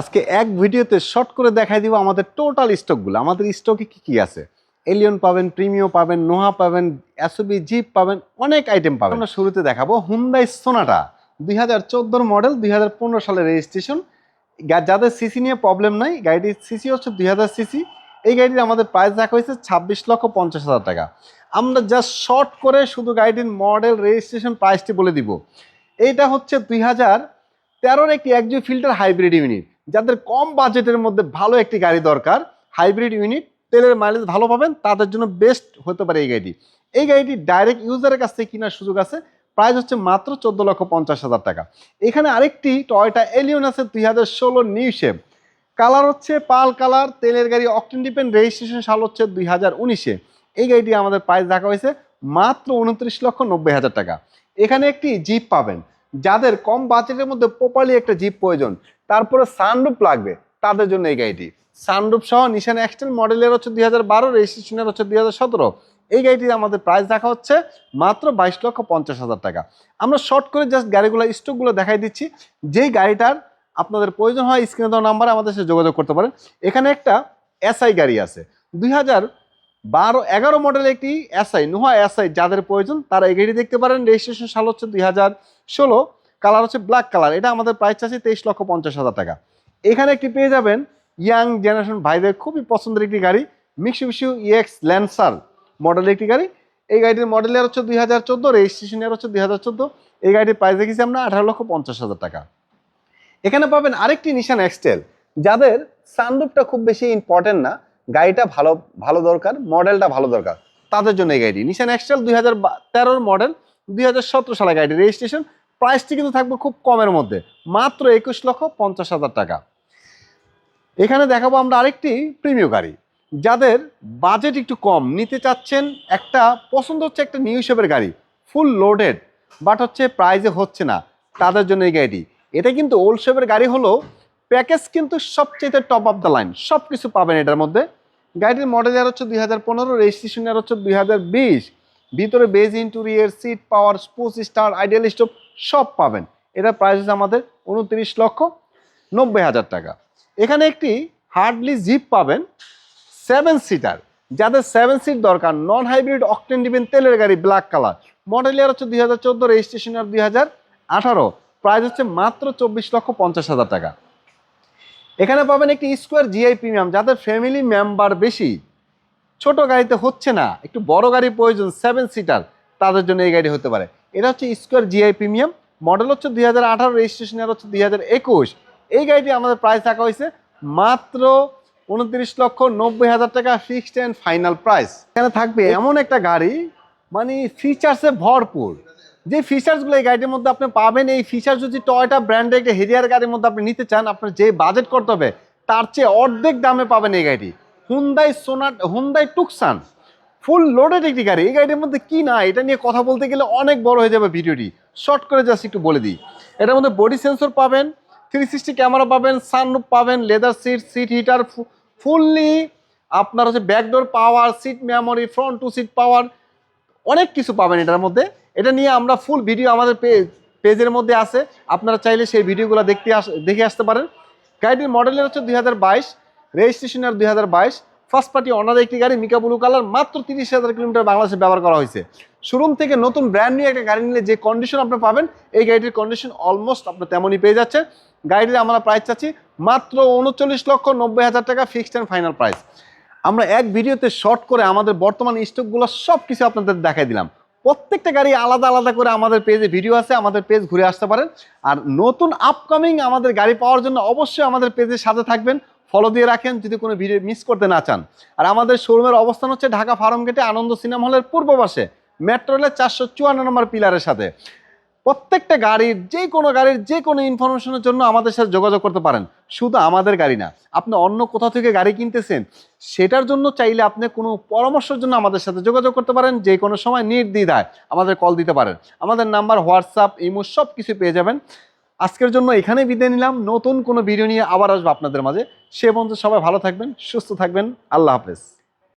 আজকে এক ভিডিওতে শর্ট করে দেখাই দিব আমাদের টোটাল স্টকগুলো আমাদের স্টকে কি কি আছে? এলিয়ন পাবেন প্রিমিও পাবেন নোহা পাবেন এসওবি জিপ পাবেন, অনেক আইটেম পাবেন। আমরা শুরুতে দেখাবো হুন্দাই সোনাটা দুই হাজার চোদ্দোর মডেল দুই হাজার পনেরো সালের রেজিস্ট্রেশন যাদের সিসি নিয়ে প্রবলেম নাই গাড়িটির সিসি হচ্ছে দুই হাজার সিসি এই গাড়িটির আমাদের প্রাইস রাখা হয়েছে ছাব্বিশ লক্ষ পঞ্চাশ হাজার টাকা। আমরা জাস্ট শর্ট করে শুধু গাড়িটির মডেল রেজিস্ট্রেশন প্রাইসটি বলে দিব। এইটা হচ্ছে দুই হাজার তেরোর একটি একজু ফিল্টার হাইব্রিড ইউনিট যাদের কম বাজেটের মধ্যে ভালো একটি গাড়ি দরকার, হাইব্রিড ইউনিট, তেলের মাইলেজ ভালো পাবেন, তাদের জন্য বেস্ট হতে পারে এই গাড়িটি। এই গাড়িটি ডাইরেক্ট ইউজারের কাছ থেকে কেনার সুযোগ আছে প্রাইস হচ্ছে মাত্র চোদ্দ লক্ষ পঞ্চাশ হাজার টাকা। এখানে আরেকটি টয়টা এলিয়ন আছে দুই হাজার ষোলো নিউ শেপ কালার হচ্ছে পাল কালার তেলের গাড়ি অকটেন ডিপেন্ড রেজিস্ট্রেশন সাল হচ্ছে দুই হাজার উনিশে। এই গাড়িটি আমাদের প্রাইস রাখা হয়েছে মাত্র উনত্রিশ লক্ষ নব্বই হাজার টাকা। এখানে একটি জিপ পাবেন। যাদের কম বাজেটের মধ্যে প্রপারলি একটা জিপ প্রয়োজন, তারপরে সানরুপ লাগবে, তাদের জন্য এই গাড়িটি। সানরুপ সহ নিশান এক্সটেল মডেলের হচ্ছে দুই হাজার বারো রেজিস্ট্রেশনের হচ্ছে দুই হাজার সতেরো। এই গাড়িটির আমাদের প্রাইস দেখা হচ্ছে মাত্র বাইশ লক্ষ পঞ্চাশ হাজার টাকা। আমরা শর্ট করে জাস্ট গাড়িগুলো স্টকগুলো দেখাই দিচ্ছি। যেই গাড়িটার আপনাদের প্রয়োজন হয় স্ক্রিনে দেওয়া নাম্বারে আমাদের সাথে যোগাযোগ করতে পারেন। এখানে একটা এসআই গাড়ি আছে। দুই হাজার বারো, এগারো মডেল একটি এসআই নোহা এসআই যাদের প্রয়োজন, তারা এই গাড়ি দেখতে পারেন। রেজিস্ট্রেশন সাল হচ্ছে দুই হাজার ষোলো। কালার হচ্ছে ব্ল্যাক কালার এটা আমাদের প্রাইস আছে তেইশ লক্ষ পঞ্চাশ হাজার টাকা। এখানে একটি পেয়ে যাবেন ইয়াং জেনারেশন ভাইদের খুবই পছন্দের একটি গাড়ি মিক্সু ইএক্স ল্যান্সার মডেলের একটি গাড়ি। এই গাড়িটির মডেলের হচ্ছে দুই হাজার চোদ্দ রেজিস্ট্রেশনের হচ্ছে দুই হাজার চোদ্দ। এই গাড়িটির প্রাইস দেখেছি আমরা আঠারো লক্ষ পঞ্চাশ হাজার টাকা। এখানে পাবেন আরেকটি নিশান এক্সটেল যাদের সানরুফটা খুব বেশি ইম্পর্টেন্ট না গাড়িটা ভালো ভালো দরকার, মডেলটা ভালো দরকার। তাদের জন্য এই গাড়িটি। নিশান এক্সটেল দুই হাজার তেরোর মডেল দুই হাজার সতেরো সালে গাড়িটি রেজিস্ট্রেশন প্রাইসটি কিন্তু থাকবে খুব কমের মধ্যে, মাত্র একুশ লক্ষ পঞ্চাশ হাজার টাকা। এখানে দেখাবো আমরা আরেকটি প্রিমিয় গাড়ি। যাদের বাজেট একটু কম, নিতে চাচ্ছেন একটা, পছন্দ হচ্ছে একটা নিউ শেপের গাড়ি ফুল লোডেড বাট হচ্ছে প্রাইজে হচ্ছে না, তাদের জন্য এই গাড়িটি। এটা কিন্তু ওল্ড শেপের গাড়ি হলো প্যাকেজ কিন্তু সবচেয়ে টপ অফ দ্য লাইন সব কিছু পাবেন এটার মধ্যে। গাড়িটির মডেল ইয়ার হচ্ছে দুই হাজার পনেরো রেজিস্ট্রেশন ইয়ার হচ্ছে দুই হাজার বিশ। ভিতরে beige interior seat power sports star ideal stove সব পাবেন। এটার প্রাইস হচ্ছে আমাদের উনত্রিশ লক্ষ নব্বই হাজার টাকা। এখানে একটি হার্ডলি জিপ পাবেন সেভেন সিটার যাদের সেভেন সিট দরকার নন হাইব্রিড অকটেন ডিবেন তেলের গাড়ি ব্ল্যাক কালার মডেল ইয়ার হচ্ছে দুই হাজার চোদ্দ রেজিস্ট্রেশন আর দুই হাজার আঠারো। প্রাইস হচ্ছে মাত্র চব্বিশ লক্ষ পঞ্চাশ হাজার টাকা। এখানে পাবেন একটি স্কোয়ার জিআই প্রিমিয়াম যাদের ফ্যামিলি মেম্বার বেশি। ছোট গাড়িতে হচ্ছে না, একটু বড় গাড়ি প্রয়োজন সেভেন সিটার তাদের জন্য এই গাড়ি হতে পারে। এটা হচ্ছে স্কোয়ার জিআই প্রিমিয়াম মডেল হচ্ছে দুই হাজার আঠারো রেজিস্ট্রেশনের হচ্ছে দুই হাজার একুশ। এই গাড়িটি আমাদের প্রাইস রাখা হয়েছে মাত্র উনত্রিশ লক্ষ নব্বই হাজার টাকা ফিক্সড অ্যান্ড ফাইনাল প্রাইস এখানে থাকবে এমন একটা গাড়ি মানে ফিচার্সে ভরপুর। যে ফিচার্সগুলো এই গাড়িটির মধ্যে আপনি পাবেন, এই ফিচার যদি টয়টা ব্র্যান্ডের একটা হেরিয়ার গাড়ির মধ্যে আপনি নিতে চান, আপনার যে বাজেট করতে হবে, তার চেয়ে অর্ধেক দামে পাবেন এই গাড়িটি। Hyundai Sonata Hyundai Tucson full loaded একটি গাড়ি। এই গাড়ির মধ্যে কি না, এটা নিয়ে কথা বলতে গেলে অনেক বড় হয়ে যাবে ভিডিওটি। শর্ট করে জাস্ট একটু বলে দিই। এটার মধ্যে বডি সেন্সর পাবেন থ্রি সিক্সটি ক্যামেরা পাবেন সানরুফ পাবেন leather seat seat heater fully আপনার হচ্ছে backdoor power seat memory front two seat power অনেক কিছু পাবেন এটার মধ্যে। এটা নিয়ে আমরা ফুল ভিডিও আমাদের পেজ পেজের মধ্যে আছে। আপনারা চাইলে সেই ভিডিওগুলো দেখতে আস, দেখে আসতে পারেন। গাড়িটির মডেলের হচ্ছে দুই হাজার বাইশ রেজিস্ট্রেশনের দুই হাজার বাইশ। ফার্স্ট পার্টি অনার একটি গাড়ি মিকা ব্লু কালার মাত্র তিরিশ হাজার কিলোমিটার বাংলাদেশে ব্যবহার করা হয়েছে। শোরুম থেকে নতুন ব্র্যান্ড নিয়ে একটা গাড়ি নিলে যে কন্ডিশন আপনি পাবেন, এই গাড়িটির কন্ডিশন অলমোস্ট আপনার তেমনই পেয়ে যাচ্ছে গাড়িটির আমরা প্রাইস চাচ্ছি মাত্র উনচল্লিশ লক্ষ নব্বই হাজার টাকা ফিক্সড অ্যান্ড ফাইনাল প্রাইস আমরা এক ভিডিওতে শর্ট করে আমাদের বর্তমান স্টকগুলো সব কিছু আপনাদের দেখাই দিলাম। প্রত্যেকটা গাড়ি আলাদা আলাদা করে আমাদের পেজে ভিডিও আছে, আমাদের পেজ ঘুরে আসতে পারেন। আর নতুন আপকামিং আমাদের গাড়ি পাওয়ার জন্য অবশ্যই আমাদের পেজের সাথে থাকবেন। ফলো দিয়ে রাখেন যদি কোনো ভিডিও মিস করতে না চান। আর আমাদের শোরুমের অবস্থান হচ্ছে ঢাকা ফার্ম গেটে আনন্দ সিনেমা হলের পূর্ব পাশে, মেট্রো রেলের চারশো চুয়ান্ন নম্বর পিলারের সাথে। প্রত্যেকটা গাড়ির, যে কোনো গাড়ির, যে কোনো ইনফরমেশনের জন্য আমাদের সাথে যোগাযোগ করতে পারেন। শুধু আমাদের গাড়ি না, আপনি অন্য কোথাও থেকে গাড়ি কিনতেছেন, সেটার জন্য চাইলে আপনি কোনো পরামর্শের জন্য আমাদের সাথে যোগাযোগ করতে পারেন, যে কোনো সময় নির্দ্বিধায় আমাদের কল দিতে পারেন। আমাদের নাম্বার হোয়াটসঅ্যাপ ইমো সব কিছু পেয়ে যাবেন। আজকের জন্য এখানেই বিদায় নিলাম। নতুন কোনো ভিডিও নিয়ে আবার আসব আপনাদের মাঝে। সে পর্যন্ত সবাই ভালো থাকবেন, সুস্থ থাকবেন। আল্লাহ হাফেজ।